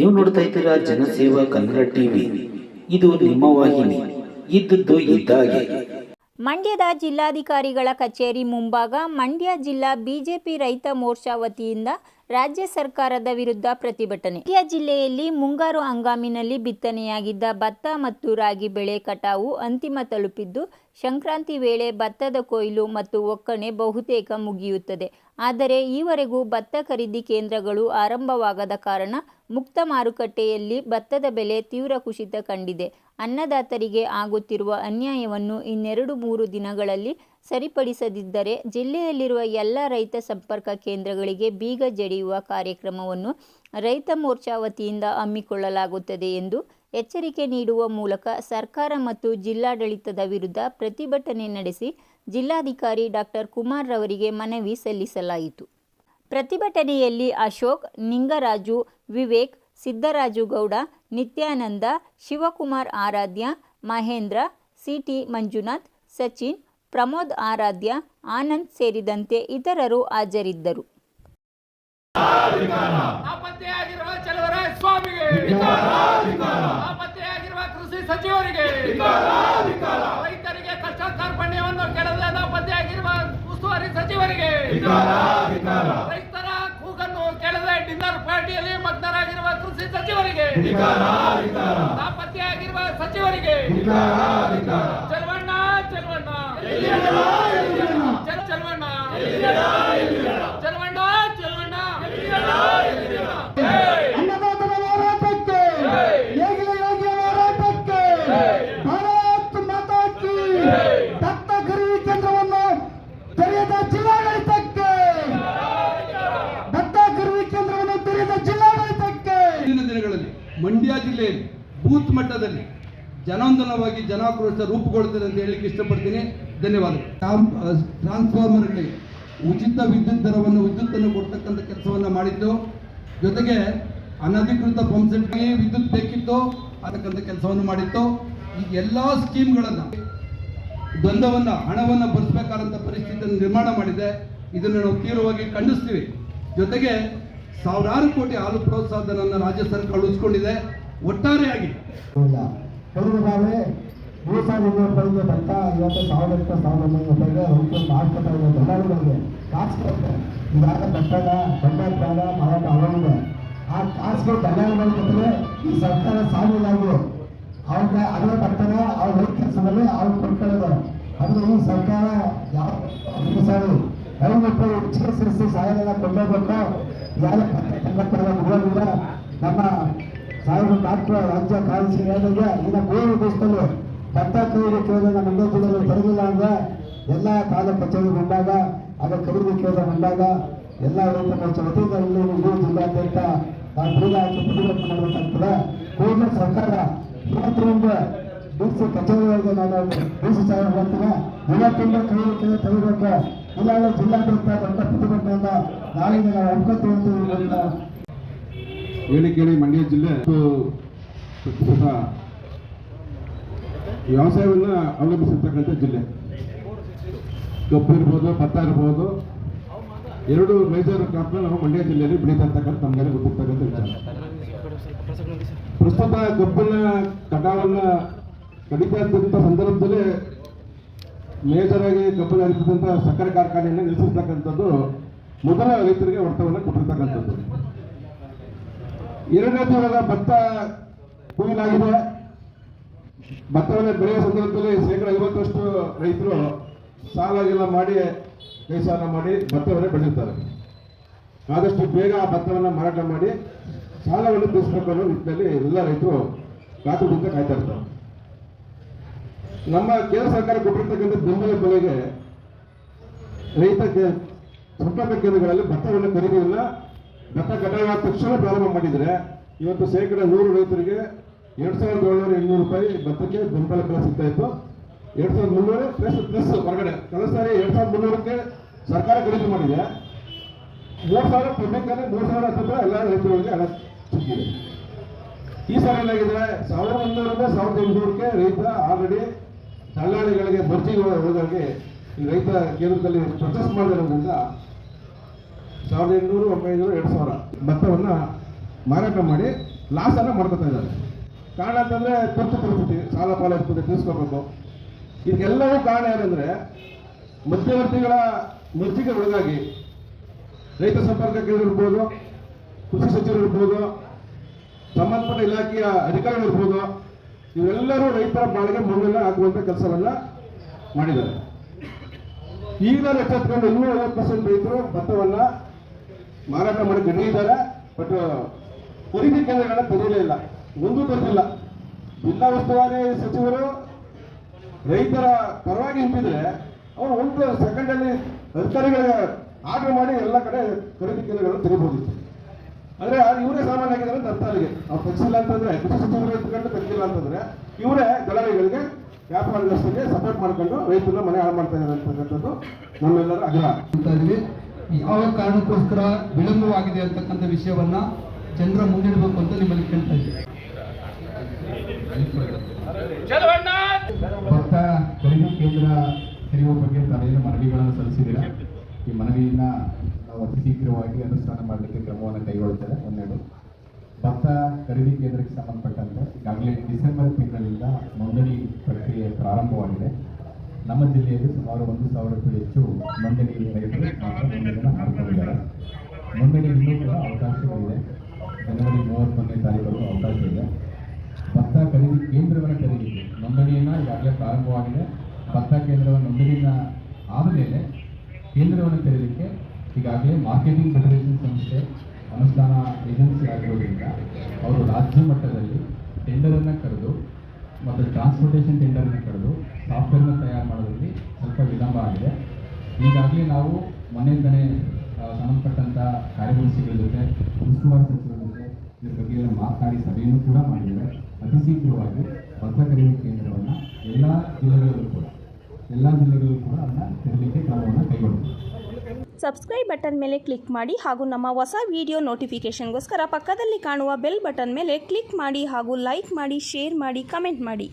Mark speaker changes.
Speaker 1: ನೀವು ನೋಡ್ತಾ ಇದ್ದೀರಾ ಜನಸೇವಾ ಕನ್ನಡ ಟಿವಿ. ಇದು ನಿಮ್ಮ ವಾಹಿನಿ. ಇದ್ದದ್ದು ಇದ್ದಾಗೆ.
Speaker 2: ಮಂಡ್ಯದ ಜಿಲ್ಲಾಧಿಕಾರಿಗಳ ಕಚೇರಿ ಮುಂಭಾಗ ಮಂಡ್ಯ ಜಿಲ್ಲಾ ಬಿಜೆಪಿ ರೈತ ಮೋರ್ಚಾ ವತಿಯಿಂದ ರಾಜ್ಯ ಸರ್ಕಾರದ ವಿರುದ್ಧ ಪ್ರತಿಭಟನೆ. ಮಂಡ್ಯ ಜಿಲ್ಲೆಯಲ್ಲಿ ಮುಂಗಾರು ಹಂಗಾಮಿನಲ್ಲಿ ಬಿತ್ತನೆಯಾಗಿದ್ದ ಭತ್ತ ಮತ್ತು ರಾಗಿ ಬೆಳೆ ಕಟಾವು ಅಂತಿಮ ತಲುಪಿದ್ದು, ಸಂಕ್ರಾಂತಿ ವೇಳೆ ಭತ್ತದ ಕೊಯ್ಲು ಮತ್ತು ಒಕ್ಕಣೆ ಬಹುತೇಕ ಮುಗಿಯುತ್ತದೆ. ಆದರೆ ಈವರೆಗೂ ಭತ್ತ ಖರೀದಿ ಕೇಂದ್ರಗಳು ಆರಂಭವಾಗದ ಕಾರಣ ಮುಕ್ತ ಮಾರುಕಟ್ಟೆಯಲ್ಲಿ ಭತ್ತದ ಬೆಲೆ ತೀವ್ರ ಕುಸಿತ ಕಂಡಿದೆ. ಅನ್ನದಾತರಿಗೆ ಆಗುತ್ತಿರುವ ಅನ್ಯಾಯವನ್ನು ಇನ್ನೆರಡು ಮೂರು ದಿನಗಳಲ್ಲಿ ಸರಿಪಡಿಸದಿದ್ದರೆ ಜಿಲ್ಲೆಯಲ್ಲಿರುವ ಎಲ್ಲ ರೈತ ಸಂಪರ್ಕ ಕೇಂದ್ರಗಳಿಗೆ ಬೀಗ ಜಡಿಯುವ ಕಾರ್ಯಕ್ರಮವನ್ನು ರೈತ ಮೋರ್ಚಾ ವತಿಯಿಂದ ಹಮ್ಮಿಕೊಳ್ಳಲಾಗುತ್ತದೆ ಎಂದು ಎಚ್ಚರಿಕೆ ನೀಡುವ ಮೂಲಕ ಸರ್ಕಾರ ಮತ್ತು ಜಿಲ್ಲಾಡಳಿತದ ವಿರುದ್ಧ ಪ್ರತಿಭಟನೆ ನಡೆಸಿ ಜಿಲ್ಲಾಧಿಕಾರಿ ಡಾಕ್ಟರ್ ಕುಮಾರ್ ರವರಿಗೆ ಮನವಿ ಸಲ್ಲಿಸಲಾಯಿತು. ಪ್ರತಿಭಟನೆಯಲ್ಲಿ ಅಶೋಕ್, ನಿಂಗರಾಜು, ವಿವೇಕ್, ಸಿದ್ದರಾಜು ಗೌಡ, ನಿತ್ಯಾನಂದ, ಶಿವಕುಮಾರ್ ಆರಾಧ್ಯ, ಮಹೇಂದ್ರ, ಸಿಟಿ ಮಂಜುನಾಥ್, ಸಚಿನ್, ಪ್ರಮೋದ್ ಆರಾಧ್ಯ, ಆನಂದ್ ಸೇರಿದಂತೆ ಇತರರು ಹಾಜರಿದ್ದರು.
Speaker 3: ನಾಪತ್ತೆಯಾಗಿರುವ ಚಲವರಾಯ ಸ್ವಾಮಿಗೆ. ನಾಪತ್ತೆಯಾಗಿರುವ ಕೃಷಿ ಸಚಿವರಿಗೆ. ರೈತರಿಗೆ ಕಷ್ಟ ಕಾರ್ಪಣ್ಯವನ್ನು ಕೆಡದ ನಾಪತ್ತೆಯಾಗಿರುವ ಉಸ್ತುವಾರಿ ಸಚಿವರಿಗೆ. ರೈತರ ಕೂಗನ್ನು ಕೆಳದ ಡಿನ್ನರ್ ಪಾರ್ಟಿಯಲ್ಲಿ ಮಗ್ನರಾಗಿರುವ ಕೃಷಿ ಸಚಿವರಿಗೆ. ನಾಪತ್ತೆಯಾಗಿರುವ ಸಚಿವರಿಗೆ. ಚಲವಣ್ಣ ಚಲವಣ್ಣ. ಚಲ ಚಲವಣ್ಣ. ಚಲವಣ್ಣ ಚಲವಣ್ಣ
Speaker 4: ಮಂಡ್ಯ ಜಿಲ್ಲೆಯಲ್ಲಿ ಬೂತ್ ಮಟ್ಟದಲ್ಲಿ ಜನಾಂದೋಲನವಾಗಿ ಜನಾಕ್ರೋಶ ರೂಪುಗೊಳ್ಳುತ್ತದೆ ಅಂತ ಹೇಳಲಿಕ್ಕೆ ಇಷ್ಟಪಡ್ತೀನಿ. ಧನ್ಯವಾದಗಳು. ಟ್ರಾನ್ಸ್ಫಾರ್ಮರ್ಗಳಿಗೆ ಉಚಿತ ವಿದ್ಯುತ್ ದರವನ್ನು, ವಿದ್ಯುತ್ತನ್ನು ಕೊಡ್ತಕ್ಕಂಥ ಕೆಲಸವನ್ನು ಮಾಡಿದ್ದು. ಜೊತೆಗೆ ಅನಧಿಕೃತ ಪಂಪ್ಸೆಟ್ಗೆ ವಿದ್ಯುತ್ ಬೇಕಿತ್ತು ಅದಕ್ಕಂಥ ಕೆಲಸವನ್ನು ಮಾಡಿತ್ತು. ಈ ಎಲ್ಲ ಸ್ಕೀಮ್ಗಳನ್ನು, ದ್ವಂದ್ವವನ್ನು, ಹಣವನ್ನು ಭರಿಸಬೇಕಾದಂಥ ಪರಿಸ್ಥಿತಿಯನ್ನು ನಿರ್ಮಾಣ ಮಾಡಿದೆ. ಇದನ್ನು ನಾವು ತೀವ್ರವಾಗಿ ಖಂಡಿಸ್ತೀವಿ. ಜೊತೆಗೆ ಸಾವಿರಾರು ಕೋಟಿ ಹಾಲು ಪ್ರೋತ್ಸಾಹ ರಾಜ್ಯ ಸರ್ಕಾರ ಉಳಿಸ್ಕೊಂಡಿದೆ. ಒಟ್ಟಾರೆಯಾಗಿ.
Speaker 5: ಮೂರು ಸಾವಿರದ ಇನ್ನೂರು ರೂಪಾಯಿಗೆ ಭತ್ತ ಇವತ್ತು ಸಾವಿರದ ಸಾವಿರದ ಒಂಬೈನೂರು ರೂಪಾಯಿಗೆ ರೈತರು ಮಾರುಕಟ್ಟೆ ಇದೆ ದಲ್ಲಾಳಿಗಳಿಗೆ ಕಾಸು ಕೊಡ್ತಾರೆ ಇವಾಗ ಭತ್ತದ ಬೆಂಬಲ ಬೇಡ ಮಾರಾಟ ಆಗೋಗಿದೆ. ಆ ಕಾಸುಗಳು ದಲ್ಲಾಳಿಗಳು ಕೊಟ್ಟರೆ ಈ ಸರ್ಕಾರ ಸಾವಿರಾಗಿದೆ ಅವ್ರಿಗೆ ಅದೇ ಬರ್ತಾರೆ ಅವ್ರ ರೈತ ಕೆಲಸದಲ್ಲಿ ಅವ್ರು ಕೊಟ್ಕೊಳ್ಳೋದು ಅಂದ್ರೆ ಈ ಸರ್ಕಾರ ಯಾವ ಸಾರಿ ಐದು ರೂಪಾಯಿ ಹೆಚ್ಚಿಗೆ ಸೇರಿಸಿ ಸಹಾಯಧನ ಕೊಂಡೋಗ್ಬೇಕು ಯಾರು ಮುಗಿಯೋದಿಲ್ಲ ನಮ್ಮ ಸಾವಿರ ಡಾಕ್ಟರ್ ರಾಜ್ಯ ಕಾರ್ಯದರ್ಶಿ ಹೇಳಿದಾಗ ಈಗ ಮೂರು ದಿವಸದಲ್ಲಿ ಖರೀದಿ ಕೇಳಿದ ಮಂಡ್ಯ ಜಿಲ್ಲೆಯಲ್ಲಿ ಬರಲಿಲ್ಲ ಅಂದ್ರೆ ಎಲ್ಲ ತಾಲೂಕು ಕಚೇರಿ ಬಂದಾಗ ಅದರ ಖರೀದಿ ಕೇಂದ್ರ ಬಂದಾಗ ಎಲ್ಲ ರೈತ ಮೋರ್ಚಾ ವತಿಯಿಂದ ಇಲ್ಲಿ ಇಡೀ ಜಿಲ್ಲಾದ್ಯಂತ ನಾವು ಬೀಗ ಹಾಕಿ ಪ್ರತಿಭಟನೆ ಮಾಡಬೇಕಾಗ್ತದೆ. ಕೂಡಲೇ ಸರ್ಕಾರ ಇವತ್ತಿನಿಂದ ಬಿಸಿ ಕಚೇರಿಗಳಿಗೆ ನಾನು ಡಿಸಿ ಸಾಹೇಬ್ ಹೇಳ್ತೀನಿ ಇವತ್ತಿಂದ ಖರೀದಿ ಕೇಂದ್ರ ತೆಗಿಬೇಕು. ಇಲ್ಲಾಂದ್ರೆ ಜಿಲ್ಲಾದ್ಯಂತ ದೊಡ್ಡ ಪ್ರತಿಭಟನೆಯಿಂದ ನಾಳೆಗೆ ನಾವು ಒಪ್ಕೊತೀವಿ
Speaker 4: ಹೇಳಿ ಕೇಳಿ ಮಂಡ್ಯ ಜಿಲ್ಲೆ. ಪ್ರಸ್ತುತ ವ್ಯವಸಾಯವನ್ನು ಅವಲಂಬಿಸಿರ್ತಕ್ಕಂಥ ಜಿಲ್ಲೆ. ಕಬ್ಬು ಇರ್ಬೋದು, ಭತ್ತ ಇರ್ಬೋದು, ಎರಡು ಮೇಜರ್ ಕ್ರಾಪ್ನ ನಾವು ಮಂಡ್ಯ ಜಿಲ್ಲೆಯಲ್ಲಿ ಬೆಳೀತಕ್ಕಂಥ ನಮಗೆಲ್ಲ ಗೊತ್ತಿರ್ತಕ್ಕಂಥ ವಿಚಾರ. ಪ್ರಸ್ತುತ ಕಬ್ಬಿನ ಕಟಾವನ್ನ ಕಡಿತಾ ಇದ್ದಂಥ ಸಂದರ್ಭದಲ್ಲಿ ಮೇಜರ್ ಆಗಿ ಕಬ್ಬಿನ ಹರಿಸಿದಂಥ ಸಕ್ಕರೆ ಕಾರ್ಖಾನೆಯನ್ನು ನಿಲ್ಲಿಸಿರ್ತಕ್ಕಂಥದ್ದು ಮೊದಲ ರೈತರಿಗೆ ವರ್ತವನ್ನ ಕೊಟ್ಟಿರ್ತಕ್ಕಂಥದ್ದು. ಎರಡನೇ ದಿನದ ಭತ್ತ ಕೊಯ್ಲಾಗಿದೆ. ಭತ್ತವನ್ನು ಬೆಳೆಯುವ ಸಂದರ್ಭದಲ್ಲಿ ಶೇಕಡ ಐವತ್ತರಷ್ಟು ರೈತರು ಸಾಲ ಎಲ್ಲ ಮಾಡಿ ಕೈ ಮಾಡಿ ಭತ್ತವನ್ನು ಬೆಳೆಯುತ್ತಾರೆ. ಆದಷ್ಟು ಬೇಗ ಆ ಭತ್ತವನ್ನು ಮಾರಾಟ ಮಾಡಿ ಸಾಲವನ್ನು ತೀರಿಸಬೇಕು ಅನ್ನೋ ನಿಟ್ಟಿನಲ್ಲಿ ಎಲ್ಲ ರೈತರು ಕಾತುರದಿಂದ ಕಾಯ್ತಾ ಇರ್ತಾರೆ. ನಮ್ಮ ಕೇಂದ್ರ ಸರ್ಕಾರ ಕೊಟ್ಟಿರ್ತಕ್ಕಂಥ ಬೆಂಬಲ ಬೆಲೆಗೆ ರೈತ ಸಂಪರ್ಕ ಕೇಂದ್ರಗಳಲ್ಲಿ ಭತ್ತವನ್ನು ಖರೀದಿಯನ್ನ ಭತ್ತ ಕಟಾವಾದ ತಕ್ಷಣ ಪ್ರಾರಂಭ ಮಾಡಿದರೆ ಇವತ್ತು ಶೇಕಡ ನೂರು ರೈತರಿಗೆ ಎರಡ್ ಸಾವಿರದ ಏಳ್ನೂರ ಎಂಟ್ನೂರು ರೂಪಾಯಿ ಭತ್ತಕ್ಕೆ ಬೆಂಬಲ ಬೆಲೆ ಸಿಗ್ತಾ ಇತ್ತು. ಎರಡ್ ಸಾವಿರದ ಮುನ್ನೂರು ಪ್ಲಸ್ ಪ್ಲಸ್ ಹೊರಗಡೆ. ಕಳೆದ ಸಾರಿ ಎರಡ್ ಸಾವಿರದ ಮುನ್ನೂರಕ್ಕೆ ಸರ್ಕಾರ ಖರೀದಿ ಮಾಡಿದೆ. ಮೂರು ಸಾವಿರ ಪಬ್ಲಿಕ್ಕಲ್ಲಿ ಮೂರು ಸಾವಿರ ಹತ್ತಿರ ಎಲ್ಲ ರೈತರುಗಳಿಗೆ ಹಣ ಸಿಕ್ಕಿದೆ. ಈ ಸಾರಿ ಏನಾಗಿದೆ? ಸಾವಿರದ ಒಂದೂರಿಂದ ಸಾವಿರದ ಎಂಟುನೂರಕ್ಕೆ ರೈತ ಆಲ್ರೆಡಿ ದಲ್ಲಾಳಿಗಳಿಗೆ ಬರ್ಜಿಗಳ ಹೋದಾಗೆ ಈ ರೈತ ಕೇಂದ್ರದಲ್ಲಿ ಪರ್ಚೇಸ್ ಮಾಡಿರೋದ್ರಿಂದ ಸಾವಿರದ ಎಂಟುನೂರು, ಒಂಬೈನೂರು, ಎರಡು ಸಾವಿರ ಭತ್ತವನ್ನು ಮಾರಾಟ ಮಾಡಿ ಲಾಸನ್ನು ಮಾಡ್ಕೊತಾ ಇದ್ದಾರೆ. ಕಾರಣ ಅಂತಂದರೆ ತುರ್ತು ಪರಿಸ್ಥಿತಿ, ಸಾಲ ಪಾಲ ಇರ್ತದೆ ತಿಳಿಸ್ಕೋಬೇಕು ಇದಕ್ಕೆಲ್ಲವೂ ಕಾರಣ ಏನಂದರೆ, ಮಧ್ಯವರ್ತಿಗಳ ಮರ್ಜಿಗೆ ಒಳಗಾಗಿ ರೈತ ಸಂಪರ್ಕ ಕೇಂದ್ರ ಇರ್ಬೋದು, ಕೃಷಿ ಸಚಿವರು ಇರ್ಬೋದು, ಸಂಬಂಧಪಟ್ಟ ಇಲಾಖೆಯ ಅಧಿಕಾರಿಗಳು ಇರ್ಬೋದು ಇವರೆಲ್ಲರೂ ರೈತರ ಬಾಳಿಗೆ ಮೊನ್ನೆಲ್ಲ ಹಾಕುವಂತ ಕೆಲಸವನ್ನ ಮಾಡಿದ್ದಾರೆ. ಈಗಲೂ ಎಚ್ಚೆತ್ಕೊಂಡು ಇನ್ನೂ ಐವತ್ತು ಪರ್ಸೆಂಟ್ ರೈತರು ಭತ್ತವನ್ನ ಮಾರಾಟ ಮಾಡಿ ಗಣಿಯಿದ್ದಾರೆ ಬಟ್ ಖರೀದಿ ಕೇಂದ್ರಗಳನ್ನ ತೆರೆಯಲೇ ಇಲ್ಲ. ಒಂದೂ ತೆರೆದಿಲ್ಲ ಜಿಲ್ಲಾ ಉಸ್ತುವಾರಿ ಸಚಿವರು ರೈತರ ಪರವಾಗಿ ನಿಂತಿದ್ರೆ ಅವರು ಒಂದು ಸೆಕೆಂಡಲ್ಲಿ ಅಧಿಕಾರಿಗಳಿಗೆ ಆರ್ಡರ್ ಮಾಡಿ ಎಲ್ಲ ಕಡೆ ಖರೀದಿ ಕೇಂದ್ರಗಳನ್ನು ತೆರಿಬಹುದಿತ್ತು ಅಂದ್ರೆ ಇವರೇ ಸಾಮಾನ್ಯ ಆಗಿದ್ದಾರೆ ಅಂತ ಅರ್ಥ ಅಲ್ಲಿಗೆ. ಅವ್ರು ತೆಗಿಸಿಲ್ಲ ಅಂತಂದ್ರೆ ಕೃಷಿ ಸಚಿವರು ಇದ್ಕೊಂಡು ತೆಗಿಲ್ಲ ಅಂತಂದ್ರೆ ಇವರೇ ದಳಾಳಿಗಳಿಗೆ ವ್ಯಾಪಾರಸ್ಥರಿಗೆ ಸಪೋರ್ಟ್ ಮಾಡ್ಕೊಂಡು ರೈತರ ಮನೆ ಹಾಳು ಮಾಡ್ತಾ ಇದ್ದಾರೆ ಅಂತಕ್ಕಂಥದ್ದು ನಮ್ಮೆಲ್ಲರ ಆಗ್ರಹ.
Speaker 6: ಅಂತ ಇದ್ವಿ ಯಾವ ಕಾರಣಕ್ಕೋಸ್ಕರ ವಿಳಂಬವಾಗಿದೆ ಅಂತಕ್ಕಂಥ ವಿಷಯವನ್ನ ಜನರ ಮುಂದಿಡಬೇಕು ಅಂತ ನಿಮ್ಮಲ್ಲಿ ಕೇಳ್ತಾ ಇದ್ದೀವಿ
Speaker 7: ಭತ್ತ ಖರೀದಿ ಕೇಂದ್ರ ತೆರೆಯುವ ಬಗ್ಗೆ ತಾವೇನು ಮನವಿಗಳನ್ನು ಸಲ್ಲಿಸಿದ್ದೀರಾ? ಈ ಮನವಿಯನ್ನ ನಾವು ಅತಿ ಶೀಘ್ರವಾಗಿ ಅನುಷ್ಠಾನ ಮಾಡಲಿಕ್ಕೆ ಕ್ರಮವನ್ನು ಕೈಗೊಳ್ಳುತ್ತೇವೆ ಒಂದೆರಡು. ಭತ್ತ ಖರೀದಿ ಕೇಂದ್ರಕ್ಕೆ ಸಂಬಂಧಪಟ್ಟಂತೆ ಈಗಾಗಲೇ ಡಿಸೆಂಬರ್ ತಿಂಗಳಿಂದ ನೋಂದಣಿ ಪ್ರಕ್ರಿಯೆ ಪ್ರಾರಂಭವಾಗಿದೆ. ನಮ್ಮ ಜಿಲ್ಲೆಯಲ್ಲಿ ಸುಮಾರು ಒಂದು ಸಾವಿರಕ್ಕೂ ಹೆಚ್ಚು ನೋಂದಣಿ ರೈತರು ನೋಂದಣಿಯನ್ನು ಮಾಡಿಕೊಂಡಿದ್ದಾರೆ. ನೋಂದಣಿ ಇನ್ನೂ ಕೂಡ ಅವಕಾಶಗಳಿದೆ. ಜನವರಿ ಮೂವತ್ತೊಂದನೇ ತಾರೀಕು ಅವಕಾಶ ಇದೆ ಖರೀದಿ ಕೇಂದ್ರವನ್ನು ತೆರೀಲಿಕ್ಕೆ ನೋಂದಣಿಯನ್ನು ಈಗಾಗಲೇ ಪ್ರಾರಂಭವಾಗಿದೆ. ಭತ್ತ ಕೇಂದ್ರವನ್ನು ನೋಂದಣಿನ ಆದಮೇಲೆ ಕೇಂದ್ರವನ್ನು ತೆರೆಯಲಿಕ್ಕೆ ಈಗಾಗಲೇ ಮಾರ್ಕೆಟಿಂಗ್ ಫೆಡರೇಷನ್ ಸಂಸ್ಥೆ ಅನುಷ್ಠಾನ ಏಜೆನ್ಸಿ ಆಗಿರೋದ್ರಿಂದ ಅವರು ರಾಜ್ಯ ಮಟ್ಟದಲ್ಲಿ ಟೆಂಡರನ್ನು ಕರೆದು ಮತ್ತು ಟ್ರಾನ್ಸ್ಪೋರ್ಟೇಷನ್ ಟೆಂಡರನ್ನು ಕರೆದು ಸಾಫ್ಟ್ವೇರ್ನ ತಯಾರು ಮಾಡೋದ್ರಲ್ಲಿ ಸ್ವಲ್ಪ ವಿಳಂಬ ಆಗಿದೆ. ಈಗಾಗಲೇ ನಾವು ಮನೆ ಆ, ಸಂಬಂಧಪಟ್ಟಂಥ ಕಾರ್ಯದರ್ಶಿಗಳ ಜೊತೆ ಉಸ್ತುವಾರಿ ಸಚಿವರ ಜೊತೆ ಇದ್ರ ಬಗ್ಗೆ ಮಾತನಾಡಿ ಸಭೆಯನ್ನು ಕೂಡ ಮಾಡಿದ್ದೇವೆ. ಅತಿ ಶೀಘ್ರವಾಗಿ ಭತ್ತ ಖರೀದಿ ಕೇಂದ್ರವನ್ನು ಎಲ್ಲ ಜಿಲ್ಲೆಗಳಲ್ಲೂ ಕೂಡ, ಎಲ್ಲ ಜಿಲ್ಲೆಗಳಲ್ಲೂ ಕೂಡ ಅದನ್ನು ತೆರಲಿಕ್ಕೆ ಕ್ರಮವನ್ನು ಕೈಗೊಳ್ಳುತ್ತೇವೆ
Speaker 8: ಸಬ್ಸ್ಕ್ರೈಬ್ ಬಟನ್ ಮೇಲೆ ಕ್ಲಿಕ್ ಮಾಡಿ ಹಾಗೂ ನಮ್ಮ ಹೊಸ ವಿಡಿಯೋ ನೋಟಿಫಿಕೇಷನ್ಗೋಸ್ಕರ ಪಕ್ಕದಲ್ಲಿ ಕಾಣುವ ಬೆಲ್ ಬಟನ್ ಮೇಲೆ ಕ್ಲಿಕ್ ಮಾಡಿ ಹಾಗೂ ಲೈಕ್ ಮಾಡಿ ಶೇರ್ ಮಾಡಿ ಕಮೆಂಟ್ ಮಾಡಿ.